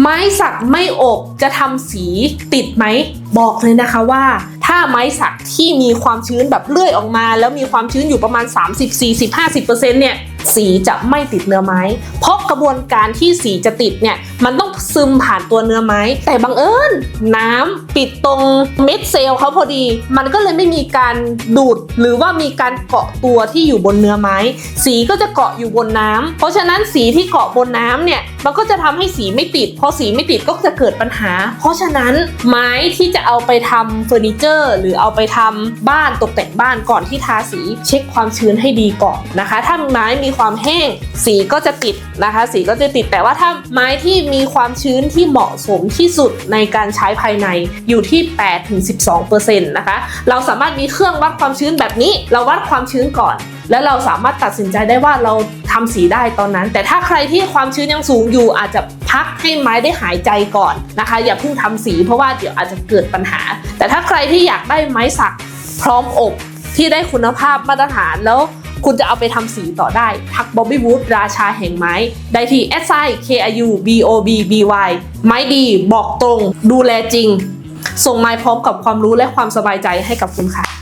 ไม้สักไม่อบจะทำสีติดไหม บอกเลยนะคะว่า ถ้าไม้สักที่มีความชื้นแบบเลื่อยออกมา แล้วมีความชื้นอยู่ประมาณ 30 40 50%เนี่ย สีจะไม่ติดเนื้อไม้ เพราะกระบวนการที่สีจะติดเนี่ยมันต้องซึมผ่านตัวเนื้อไม้ แต่บังเอิญน้ำปิดตรงเม็ดเซลล์เขาพอดี มันก็เลยไม่มีการดูด หรือว่ามีการเกาะตัวที่อยู่บนเนื้อไม้ สีก็จะเกาะอยู่บนน้ำเพราะฉะนั้นสีที่เกาะบนน้ำเนี่ยมันก็จะทำให้สีไม่ติด พอสีไม่ติดก็จะเกิดปัญหา เพราะฉะนั้นไม้ที่จะเอาไปทำเฟอร์นิเจอร์ หรือเอาไปทำบ้านตกแต่งบ้านก่อนที่ทาสี เช็คความชื้นให้ดีก่อนนะคะ ถ้าไม้มีความแห้ง สีก็จะติดนะคะ สีก็จะติดแต่ว่าถ้าไม้ที่มีความชื้นที่เหมาะสมที่สุดในการใช้ภายในอยู่ที่ 8-12%นะคะเราสามารถมีเครื่องวัดความชื้นแบบนี้ เราวัดความชื้นก่อนแล้วเราสามารถตัดสินใจได้ว่าเราทำสีได้ตอนนั้น แต่ถ้าใครที่ความชื้นยังสูงอยู่ อาจจะพักให้ไม้ได้หายใจก่อนนะคะ อย่าเพิ่งทำสีเพราะว่าเดี๋ยวอาจจะเกิดปัญหา แต่ถ้าใครที่อยากได้ไม้สักพร้อมอบที่ได้คุณภาพมาตรฐานแล้ว คุณจะเอาไปทำสีต่อได้ ทักบ๊อบบี้วูดราชาแห่งไม้ ได้ที่ s i k i u b o b b y ไม้ดีบอกตรง ดูแลจริง ส่งไม้พร้อมกับความรู้และความสบายใจให้กับคุณค่ะ